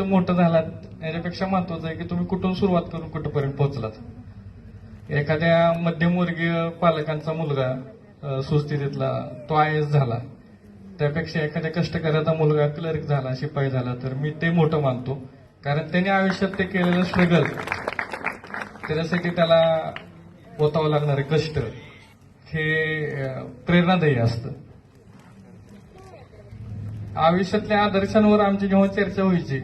मोठं झालात याच्यापेक्षा महत्वाचं आहे की तुम्ही कुठून सुरुवात करून कुठपर्यंत पोहोचलात? एखाद्या मध्यमवर्गीय पालकांचा मुलगा सुस्थितीतला तो आय एस झाला. त्यापेक्षा एखाद्या कष्टकऱ्याचा मुलगा क्लर्क झाला शिपाई झाला तर मी ते मोठं मानतो. कारण त्याने आयुष्यात ते केलेलं स्ट्रगल त्याच्यासाठी त्याला ओतावं लागणारे कष्ट हे प्रेरणादायी असतं. आयुष्यातल्या आदर्शांवर आमची जेव्हा चर्चा व्हायची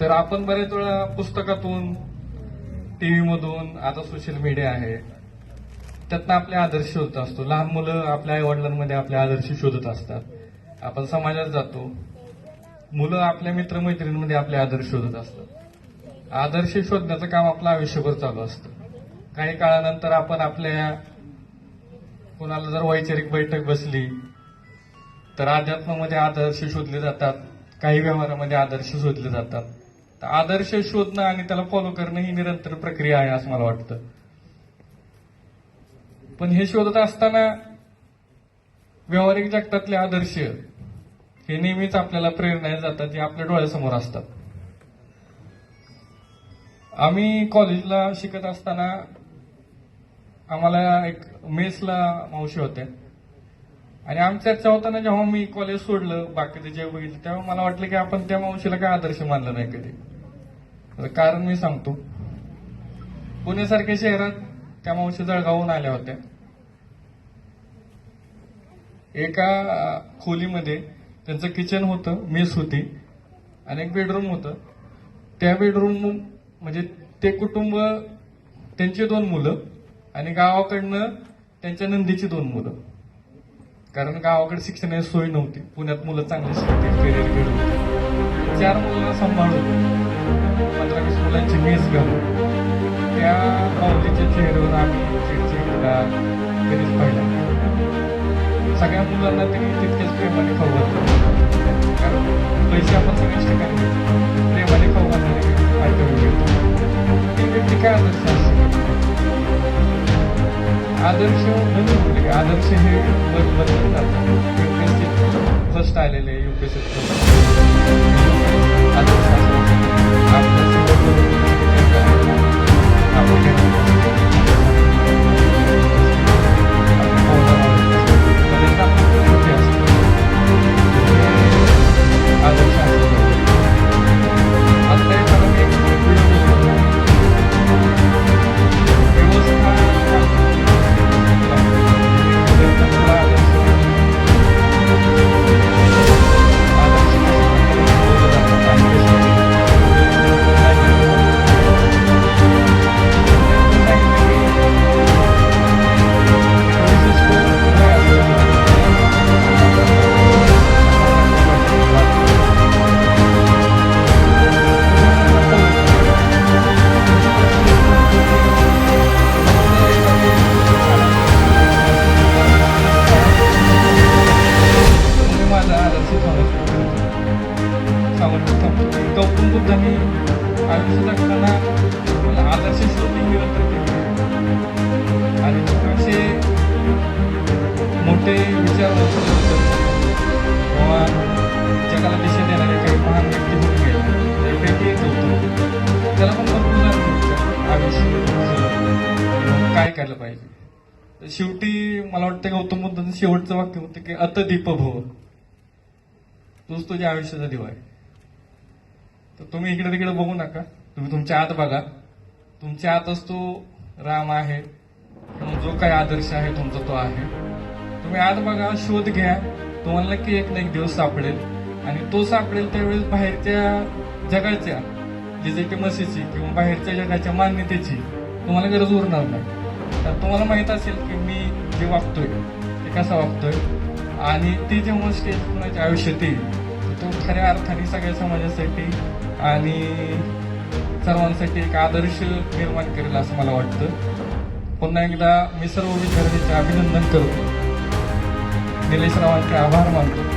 तर आपण बरेच वेळा पुस्तकातून टीव्ही मधून आता सोशल मीडिया आहे त्यातनं आपले आदर्श शोधत असतो. लहान मुलं आपल्या आई वडिलांमध्ये आपले आदर्श शोधत असतात. आपण समाजात जातो. मुलं आपल्या मित्रमैत्रिणींमध्ये आपले आदर्श शोधत असतात. आदर्श शोधण्याचं काम आपलं आयुष्यभर चालू असतं. काही काळानंतर आपण आपल्या कोणाला जर वैचारिक बैठक बसली तर अध्यात्मामध्ये आदर्श शोधले जातात. काही व्यवहारामध्ये आदर्श शोधले जातात. तर आदर्श शोधणं आणि त्याला फॉलो करणं ही निरंतर प्रक्रिया आहे असं मला वाटतं. पण हे शोधत असताना व्यावहारिक जगतातले आदर्श हे नेहमीच आपल्याला प्रेरणा जातात जे आपल्या डोळ्यासमोर असतात. आम्ही कॉलेजला शिकत असताना आम्हाला एक मेसला मावशी होत्या. आणि आमची चर्चा होताना जेव्हा मी कॉलेज सोडलं बाकीचे जे बघितलं तेव्हा मला वाटलं की आपण त्या मावशीला काय आदर्श मानलं नाही कधी. तर कारण मी सांगतो. पुण्यासारख्या शहरात त्या मावशी जळगावून आल्या होत्या. एका खोलीमध्ये त्यांचं किचन होतं मेस होती आणि एक बेडरूम होतं. त्या बेडरूम म्हणजे ते कुटुंब त्यांची दोन मुलं आणि गावाकडनं त्यांच्या नंदीची दोन मुलं. कारण गावाकडे शिक्षणाची सोय नव्हती. पुण्यात मुलं चांगले शिकतील करिअर घडवतील. चार मुलांना सांभाळून पंधरा वीस मुलांची मेस घालून त्या माऊलीच्या चेहऱ्यावर आम्ही चिडचिडला कधीच पाहिला. सगळ्या मुलांना त्यांनी तितकेच प्रेमाने खाऊ घातलं कारण पैसे आपण सगळ्याच ठिकाणी प्रेमाने खाऊ घालणारे घेतो ती व्यक्ती काय आदर्श असते आदर्श म्हणजे हे बदलत जातात युपीएससी फर्स्ट आलेले युपीएससी आपण आदर्श निरंतर आणि असे मोठे विचार किंवा जगाला दिशा देणारे काही महान व्यक्ती होऊन गेले त्यापैकी एक त्याला पण भरपूर आयुष्य काय करायला पाहिजे? शेवटी मला वाटतं गौतम बुद्धांचं शेवटचं वाक्य होतं की अत दीप भव तोच तुझ्या आयुष्याचा दिवा आहे. तर तुम्ही इकडे तिकडे बघू नका. तुम्ही तुमच्या आत बघा. तुमच्या आतच तो राम आहे. किंवा जो काही आदर्श आहे तुमचा तो आहे. तुम्ही आत बघा शोध घ्या. तुम्हाला नक्की एक ना एक दिवस सापडेल. आणि तो सापडेल त्यावेळेस बाहेरच्या जगाच्या लिजिटिमसीची किंवा बाहेरच्या जगाच्या मान्यतेची तुम्हाला गरज उरणार नाही. तर तुम्हाला माहीत असेल की मी जे वागतोय ते कसा वागतोय? आणि ते जेव्हा स्टेज कुणाच्या आयुष्यात येईल तो खऱ्या अर्थाने सगळ्या समाजासाठी आणि सर्वांसाठी एक आदर्श निर्माण करेल असं मला वाटतं. पुन्हा एकदा मी सर्व विद्यार्थ्यांचे अभिनंदन करतो. निलेश रावांचे आभार मानतो.